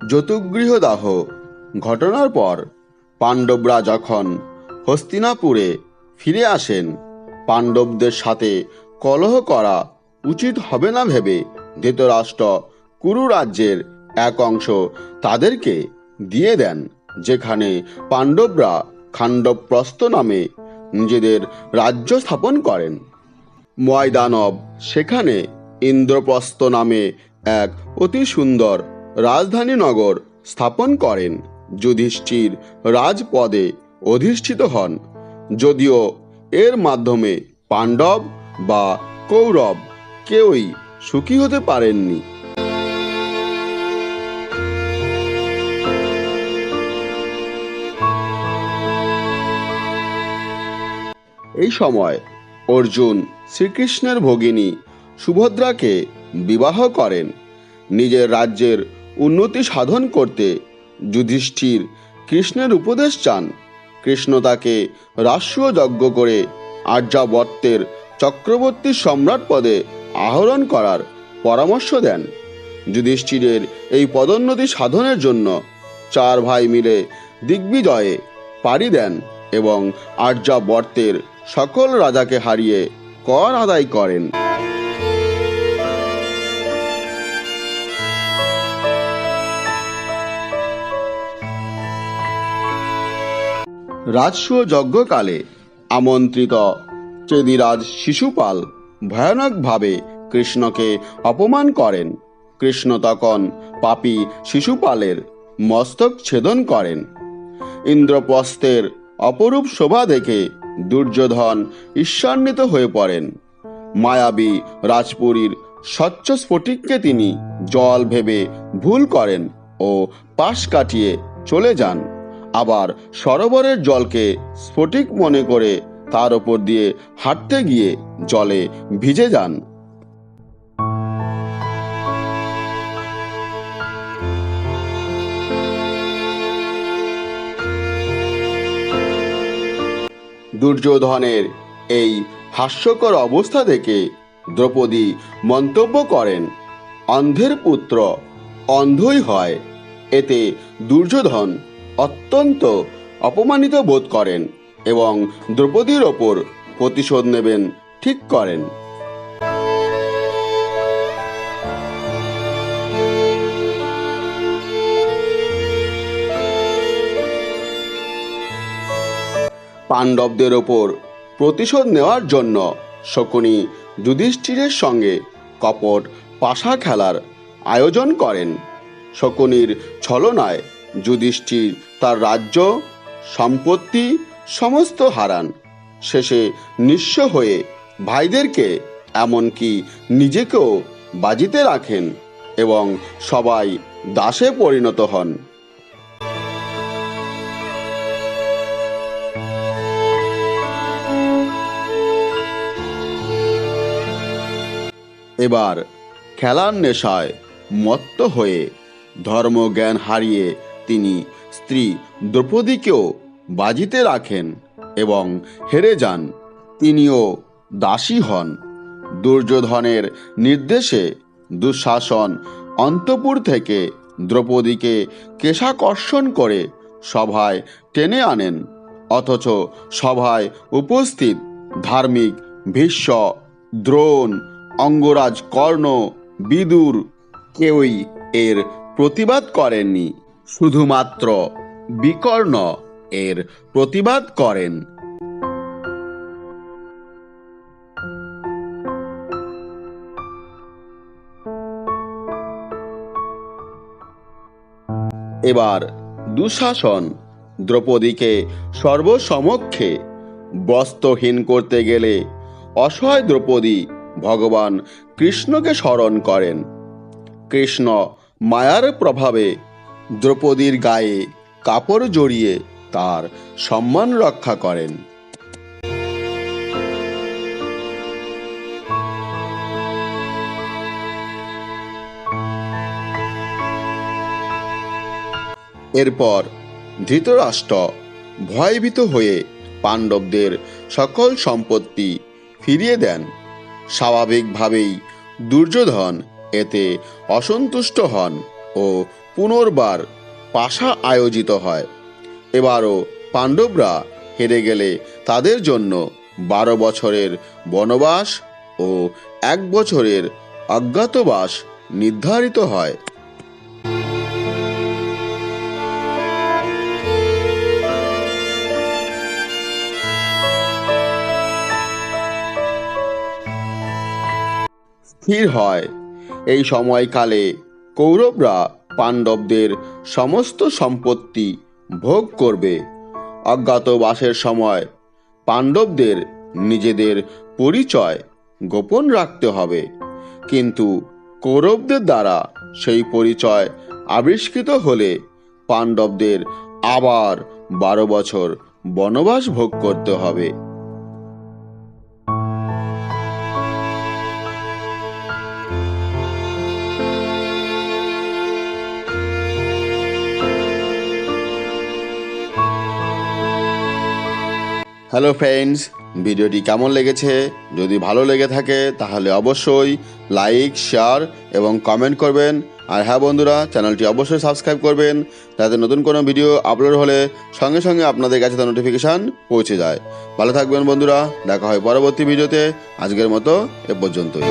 যতুগৃহদাহ। ঘটনার পর পাণ্ডবরা যখন হস্তিনাপুরে ফিরে আসেন, পাণ্ডবদের সাথে কলহ করা উচিত হবে না ভেবে ধৃতরাষ্ট্র কুরু রাজ্যের এক অংশ তাদেরকে দিয়ে দেন, যেখানে পাণ্ডবরা খাণ্ডবপ্রস্থ নামে নিজেদের রাজ্য স্থাপন করেন। ময়দানব, সেখানে ইন্দ্রপ্রস্থ নামে এক অতি সুন্দর রাজধানী নগর স্থাপন করেন যুধিষ্ঠির রাজপদে অধিষ্ঠিত হন। যদিও এর মাধ্যমে পাণ্ডব বা কৌরব কেউই সুখী হতে পারেননি। এই সময় অর্জুন শ্রীকৃষ্ণের ভগিনী সুভদ্রাকে বিবাহ করেন। নিজের রাজ্যের উন্নতি সাধন করতে যুধিষ্ঠির কৃষ্ণের উপদেশ চান। কৃষ্ণ তাকে রাষ্ট্রীয় যজ্ঞ করে আর্যাবর্তের চক্রবর্তী সম্রাট পদে আহরণ করার পরামর্শ দেন। যুধিষ্ঠিরের এই পদোন্নতি সাধনের জন্য চার ভাই মিলে দিগ্বিজয়ে পাড়ি দেন এবং আর্যাবর্তের সকল রাজাকে হারিয়ে কর আদায় করেন। রাজস্ব যজ্ঞকালে আমন্ত্রিত চেদিরাজ শিশুপাল ভয়ানকভাবে কৃষ্ণকে অপমান করেন। কৃষ্ণ তখন পাপী শিশুপালের মস্তক ছেদন করেন। ইন্দ্রপ্রস্থের অপরূপ শোভা দেখে দুর্যোধন ঈর্ষান্বিত হয়ে পড়েন। মায়াবী রাজপুরীর স্বচ্ছ স্ফটিককে তিনি জল ভেবে ভুল করেন ও পাশ কাটিয়ে চলে যান। আবার সরোবরের জলকে স্ফটিক মনে করে তার ওপর দিয়ে হাঁটতে গিয়ে জলে ভিজে যান। দুর্যোধনের এই হাস্যকর অবস্থা দেখে দ্রৌপদী মন্তব্য করেন, অন্ধের পুত্র, অন্ধই হয়। এতে দুর্যোধন অত্যন্ত অপমানিত বোধ করেন এবং দ্রৌপদীর ওপর প্রতিশোধ নেবেন, ঠিক করেন। পাণ্ডবদের ওপর প্রতিশোধ নেওয়ার জন্য শকুনি যুধিষ্ঠিরের সঙ্গে কপট পাশা খেলার আয়োজন করেন। শকুনির ছলনায় যুধিষ্ঠির তার রাজ্য, সম্পত্তি সমস্ত হারান। শেষে নিঃস্ব হয়ে ভাইদেরকে এমনকি নিজেকেও বাজিতে রাখেন এবং সবাই দাসে পরিণত হন। এবার খেলার নেশায় মত্ত হয়ে ধর্মজ্ঞান হারিয়ে তিনি স্ত্রী দ্রৌপদীকেও বাজিতে রাখেন এবং হেরে যান। তিনিও দাসী হন। দুর্যোধনের নির্দেশে দুঃশাসন অন্তপুর থেকে দ্রৌপদীকে কেশাকর্ষণ করে সভায় টেনে আনেন, অথচ সভায় উপস্থিত ধার্মিক ভীষ্ম, দ্রোণ, অঙ্গরাজ কর্ণ, বিদুর কেউই এর প্রতিবাদ করেননি। শুধুমাত্র বিকর্ণ এর প্রতিবাদ করেন। এবার দুঃশাসন। দ্রৌপদীকে সর্বসমক্ষে বস্ত্রহীন করতে গেলে অসহায় দ্রৌপদী ভগবান কৃষ্ণকে স্মরণ করেন। কৃষ্ণ মায়ার প্রভাবে দ্রৌপদীর গায়ে কাপড় জড়িয়ে তার সম্মান রক্ষা করেন। এরপর ধৃতরাষ্ট্র ভয়ভীত হয়ে পাণ্ডবদের সকল সম্পত্তি ফিরিয়ে দেন। স্বাভাবিকভাবেই দুর্যোধন এতে অসন্তুষ্ট হন ও পুনর্বার পাশা আয়োজিত হয়। এবারও পাণ্ডবরা হেরে গেলে তাদের জন্য বারো বছরের বনবাস ও এক বছরের অজ্ঞাতবাস নির্ধারিত হয়। স্থির হয়। এই সময়কালে কৌরবরা পাণ্ডবদের সমস্ত সম্পত্তি ভোগ করবে। অজ্ঞাতবাসের সময় পাণ্ডবদের নিজেদের পরিচয় গোপন রাখতে হবে। কিন্তু কৌরবদের দ্বারা সেই পরিচয় আবিষ্কৃত হলে পাণ্ডবদের আবার বারো বছর বনবাস ভোগ করতে হবে। হ্যালো ফ্রেন্ডস, ভিডিওটি কেমন লেগেছে? যদি ভালো লেগে থাকে, তাহলে অবশ্যই লাইক, শেয়ার এবং কমেন্ট করবেন। আর হ্যাঁ বন্ধুরা, চ্যানেলটি অবশ্যই সাবস্ক্রাইব করবেন, যাতে নতুন কোনো ভিডিও আপলোড হলে সঙ্গে সঙ্গে আপনাদের কাছে তার নোটিফিকেশান পৌঁছে যায়। ভালো থাকবেন বন্ধুরা, দেখা হয় পরবর্তী ভিডিওতে। আজকের মতো এ পর্যন্তই।